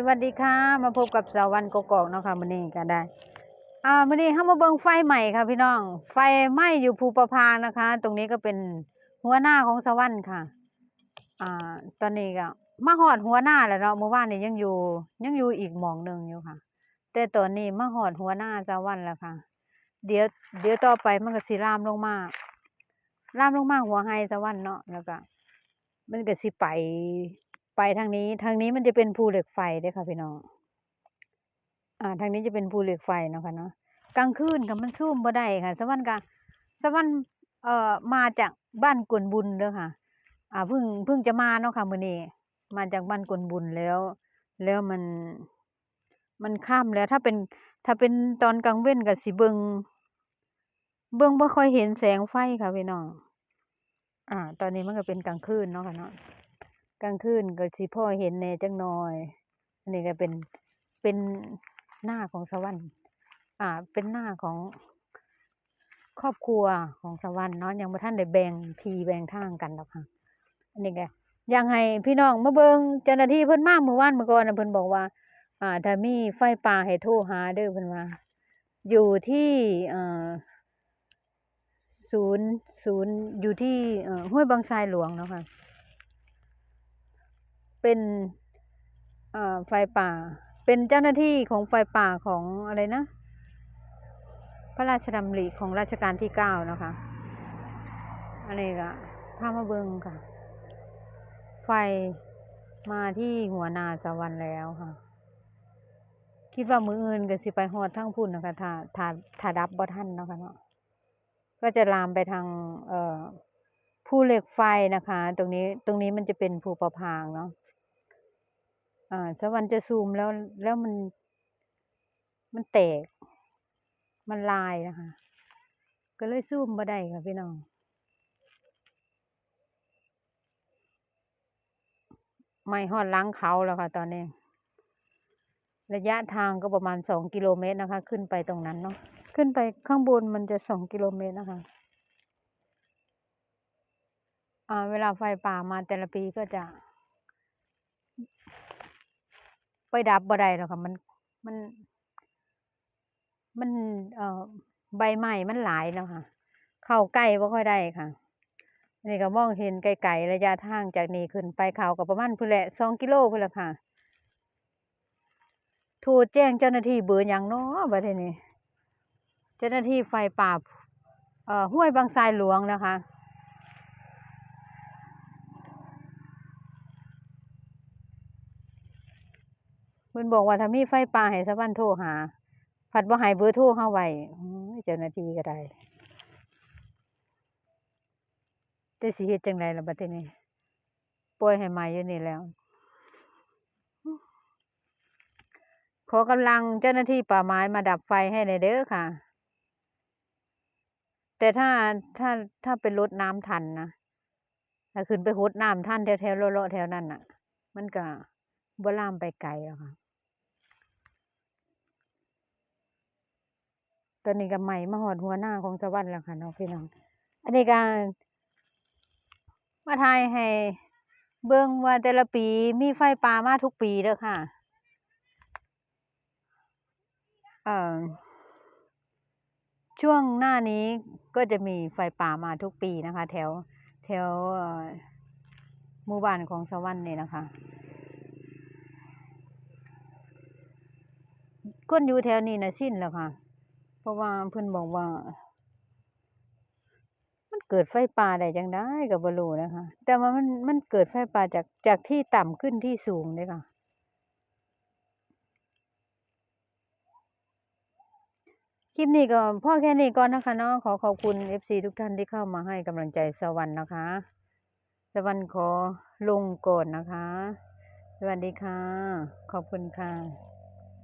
สวัสดีค่ะ มาพบกับสาววันกกอกเนาะค่ะมื้อนี้ก็ได้ อ่ามื้อนี้เฮามาเบิ่งไฟใหม่ค่ะ พี่น้อง ไฟไหม้อยู่ภูประพานะคะ ตรงนี้ก็เป็นหัวหน้าของสวรรค์ค่ะ อ่า ตอนนี้ก็มาฮอดหัวหน้าแล้วเนาะเมื่อวานนี้ยังอยู่ ยังอยู่อีกหมองหนึ่งอยู่ค่ะ แต่ตอนนี้มาฮอดหัวหน้าสวรรค์แล้วค่ะ เดี๋ยว เดี๋ยวต่อไปมันก็สิลามลงมาลามลงมาหัวไฮสวรรค์เนาะแล้วก็มันก็สิไป ไปทางนี้ ทางนี้มันจะเป็นภูเหล็กไฟด้อค่ะพี่น้อง อ่า ทางนี้จะเป็นภูเหล็กไฟเนาะค่ะเนาะ กลางคืนค่ะมันซูมบ่ได้ค่ะ สวรรค์ก็สวรรค์เอ่อ มาจากบ้านกวนบุญเด้อค่ะ อ่า เพิ่งเพิ่งจะมาเนาะค่ะมื้อนี้ มาจากบ้านกวนบุญแล้ว แล้วมัน มันค่ำแล้ว ถ้าเป็น ถ้าเป็นตอนกลางเว้นก็สิเบิงเบิ่งบ่ค่อยเห็นแสงไฟค่ะพี่น้อง อ่า ตอนนี้มันก็เป็นกลางคืนเนาะค่ะเนาะ กลางคืนก็สิพ่อเห็นแหน่จักหน่อย อันนี้ก็เป็นเป็นหน้าของสวรรค์อ่า เป็นหน้าของครอบครัวของสวรรค์เนาะยังบ่ทันได้แบ่งทีแบ่งทางกันดอกค่ะ อันนี้ก็อยากให้พี่น้องมาเบิงเจ้าหน้าที่เพิ่นมาเมื่อวานเมื้อก่อนน่ะเพิ่นบอกว่า อ่าถ้ามีไฟป่าให้โทรหาเด้อเพิ่นว่า อยู่ที่เอ่อศูนย์ศูนย์อยู่ที่เอ่อห้วยบางทรายหลวงเนาะค่ะ เป็นไฟป่า เป็นเจ้าหน้าที่ของไฟป่าของอะไรนะ พระราชดำริของรัชกาลที่9เนานะคะอันนี้ก็พามาเบิงค่ะ ไฟมาที่หัวนาสวรรค์แล้วค่ะ คิดว่ามืออื่นก็สิไปฮอดทางพุ่นนะคะถ้าถ้าถ้าดับบ่ทันนะคะเนาะก็จะลามไปทาง เอ่อภูเหล็กไฟนะคะ ตรงนี้ ตรงนี้มันจะเป็นภูประพางเนาะ อ่าสวรรค์จะซูมแล้วแล้วมัน มันแตก มันลายนะคะ ก็เลยซูมบ่ได้ค่ะพี่น้องไม้ฮอดหลังเขาแล้วค่ะตอนนี้ ระยะทางก็ประมาณ2กิโลเมตรนะคะ ขึ้นไปตรงนั้นเนาะขึ้นไปข้างบนมันจะ2กิโลเมตรนะคะอ่าเวลาไฟป่ามาแต่ละปีก็จะ ไปดับบ่ได้ดอกค่ะมันมัน มัน เอ่อใบไม้มันหลายเนาะค่ะ เข้าใกล้บ่ค่อยได้ค่ะนนี้ก็มองเห็นไกลๆระยะทางจากนี้ขึ้นไปเขาก็ประมาณพู้นแหละ2กิโลพู้นละค่ะโทรแจ้งเจ้าหน้าที่เบอร์หยังน้อบัดทีนี้ เจ้าหน้าที่ไฟป่าเอ่อห้วยบางทรายหลวงนะคะ พิ่นบอกว่าถ้ามีไฟป่าให้สวรรค์โทรหา ผัดบ่ให้เบอร์โทรเราไว้เจ้าหน้าที่ก็ได้แต่สิเฮ็ดจังใดล่ะบัดทีนี้ปล่อยให้ไหม้อยู่นี่แล้ว ขอกำลังเจ้าหน้าที่ป่าไม้มาดับไฟให้หน่อยเด้อค่ะ แต่ถ้าถ้าถ้าไปรดน้ำทันนะถ้าขึ้นไปรดน้ำทันแถวๆเลาะๆแถวนั้นน่ะ มันก็บ่ลามไปไกลอกค่ะ ตอนนี้ก็ไหม้มาฮอดหัวหน้าของสวรรค์แล้วค่ะเนาะพี่น้อง อันนี้ก็มาถ่ายให้เบิ่งว่าแต่ละปีมีไฟป่ามาทุกปีเด้อค่ะ เอ่อ ช่วงหน้านี้ก็จะมีไฟป่ามาทุกปีนะคะ แถว แถวหมู่บ้านของสวรรค์นี่นะคะคนอยู่แถวนี้น่ะชินแล้วค่ะ ราะว่าเพิ่อนบอกว่า มันเกิดไฟป่าได้จังใดก็บ่รู้นะคะ แต่ว่ามันมันเกิดไฟป่าจากจากที่ต่ำขึ้นที่สูงเด้ค่ะ คลิปนี้ก็พ่อแค่นี้ก่อนนะคะเนาะขอขอบคุณ FC ทุกท่านที่เข้ามาให้กำลังใจสวรรค์นะคะ สวรรค์ขอลงก่อนนะคะ สวัสดีค่ะ ขอบคุณค่ะ